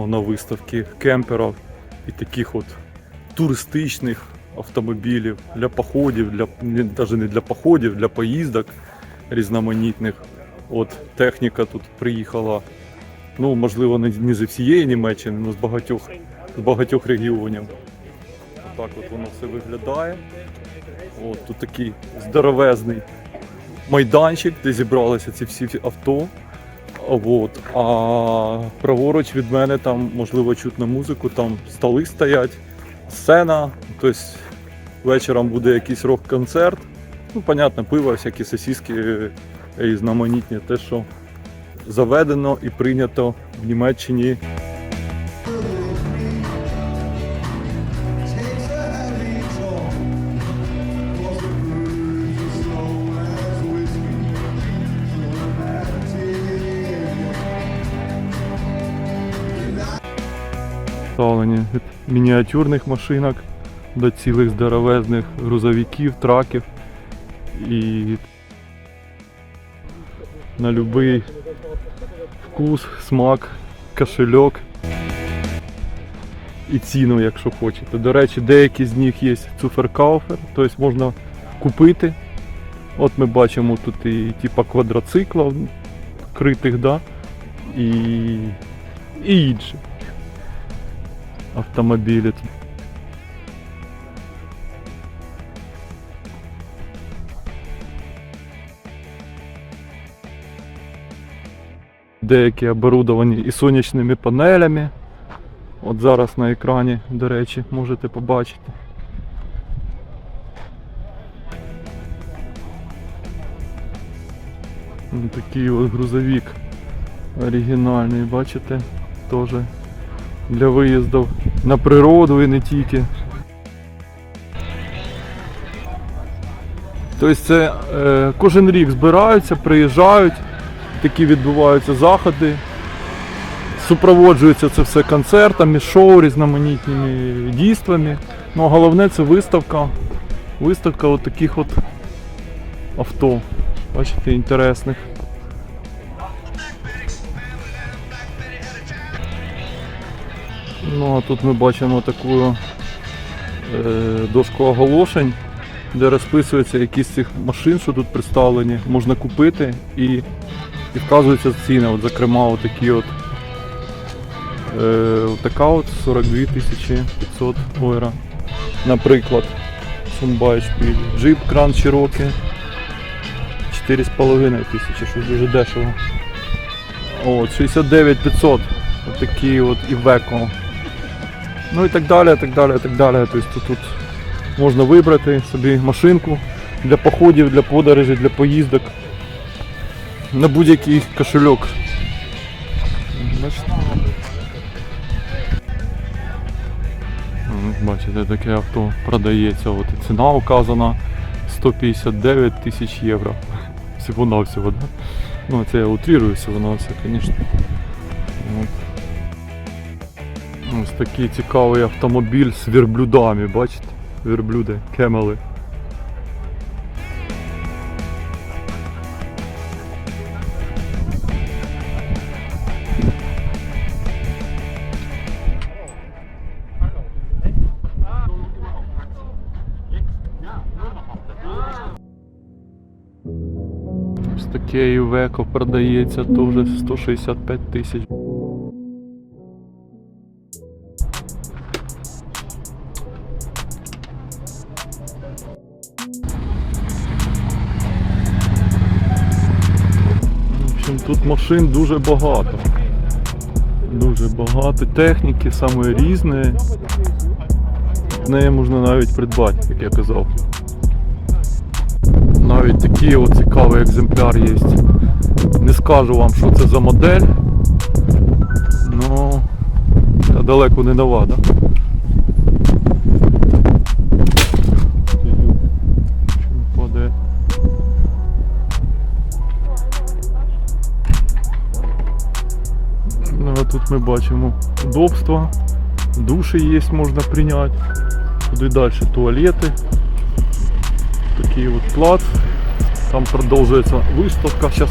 ну, на виставці кемперів і таких от туристичних автомобілів для походів, для, навіть не для походів, для поїздок різноманітних. От техніка тут приїхала, ну можливо, не, не зі всієї Німеччини, але з багатьох, з багатьох регіонів. Отак от воно все виглядає. От тут такий здоровезний майданчик, де зібралися ці всі авто. От. А праворуч від мене там можливо чутно музику, там столи стоять, сцена. Тобто вечором буде якийсь рок-концерт. Ну, понятно, пиво, всякі сосиски е, і знаменітні, те, що заведено і прийнято в Німеччині. Ставлені від мініатюрних машинок до цілих здоровезних грузовиків, траків і на будь-який вкус, смак, кошельок і ціну, якщо хочете. До речі, деякі з них є цуферкауфер, тобто можна купити. От ми бачимо тут і типа квадроциклів критих, да? і, і інші автомобілі. Деякі оборудовані і сонячними панелями. От зараз на екрані, до речі, можете побачити. Такий от грузовик оригінальний, бачите, теж для виїздів на природу і не тільки. Тобто це е, кожен рік збираються, приїжджають, такі відбуваються заходи. Супроводжується це все концертами, шоу, різноманітними дійствами. Ну а головне це виставка. Виставка от таких от авто. Бачите, інтересних. Ну а тут ми бачимо таку е, дошку оголошень, де розписується якісь цих машин, що тут представлені, можна купити і, і вказуються ціни. От, зокрема, от такі от е, така от 42 тисячі 500 євро. Наприклад, Сумбайшпіль, Jeep Grand Cherokee 4,5 тисячі, що дуже дешево. От, 69 500. Отакі от Iveco. Ну і так далі, так далі, так далі. Тобто тут, можна вибрати собі машинку для походів, для подорожей, для поїздок. На будь-який кошельок. Бачите? Таке авто продається. От ціна указана 159 тисяч євро. Всього навсього, да? Ну це я утрирую всього навсього, звісно. Ось такий цікавий автомобіль з верблюдами, бачите? Верблюди, кемели. Ось таке Івеко продається теж 165 тисяч. В общем, тут машин дуже багато. Дуже багато техніки, саме різної. З неї можна навіть придбати, як я казав. Навіть такий цікавий екземпляр є. Не скажу вам, що це за модель. Ну далеко не нова, да? Тут ми бачимо удобства, душі є, можна прийняти. Туди далі туалети. Такий от плац. Там продовжується виставка. Зараз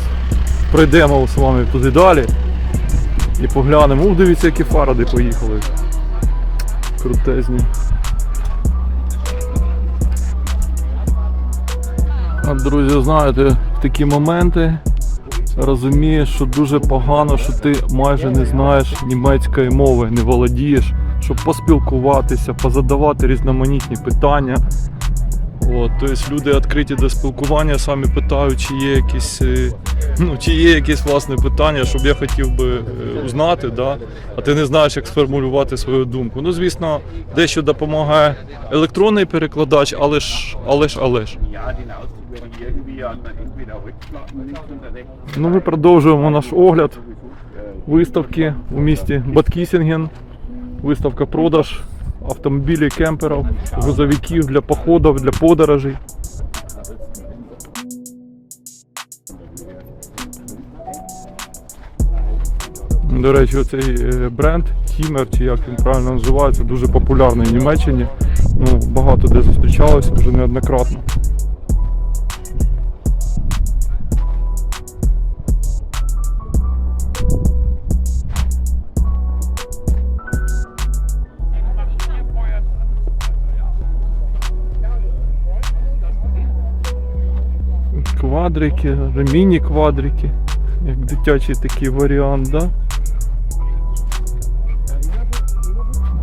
пройдемо з вами туди далі. І поглянемо. Ух, дивіться, які фаради поїхали. Крутезні. А, друзі, знаєте, в такі моменти розумієш, що дуже погано, що ти майже не знаєш німецької мови, не володієш, щоб поспілкуватися, позадавати різноманітні питання. От, тобто люди відкриті до спілкування, самі питають, чи є якісь, е, ну, чи є якісь власне питання, щоб я хотів би е, узнати, да? а ти не знаєш, як сформулювати свою думку. Ну, звісно, дещо допомагає електронний перекладач, але ж, але ж, але ж. Ну, ми продовжуємо наш огляд виставки у місті Баткісінген. Виставка продаж автомобілів, кемперів, грузовиків для походів, для подорожей. До речі, оцей е, бренд Тімер, чи як він правильно називається, дуже популярний в Німеччині. Ну, багато де зустрічалося вже неоднократно. Квадрики, міні-квадрики, як дитячий такий варіант, да?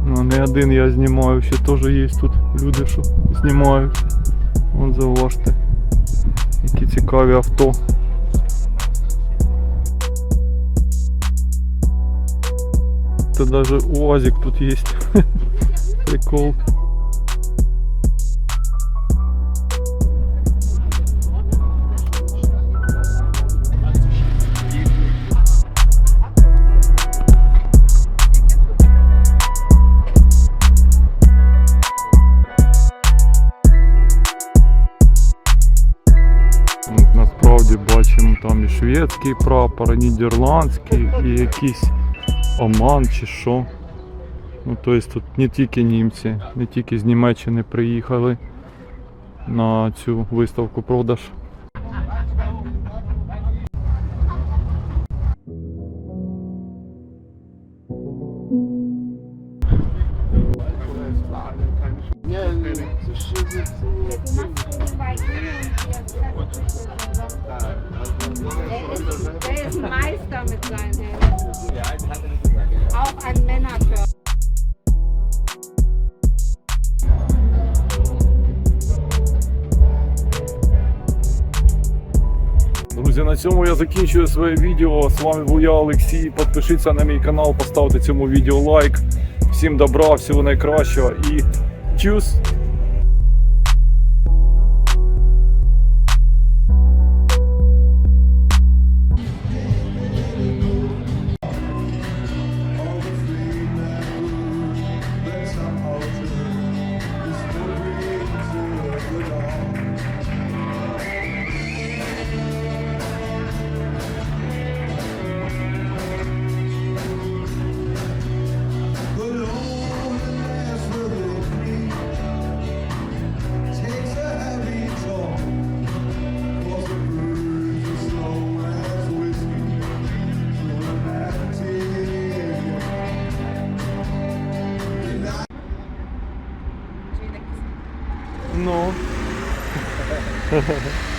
Ну, не один я знімаю, ще теж є тут люди, що знімають. Вон зауважте, які цікаві авто. Та даже УАЗик тут є. Прикол. Шведський прапор, нідерландський, і якийсь Оман чи що. Ну, тобто тут не тільки німці, не тільки з Німеччини приїхали на цю виставку продаж. Der ist Meister mit. Auch ein Männerkörper. Друзі, на цьому я закінчую своє відео. З вами був я, Олексій. Підпишіться на мій канал, поставте цьому відео лайк. Всім добра, всього найкращого і тюс! Ну.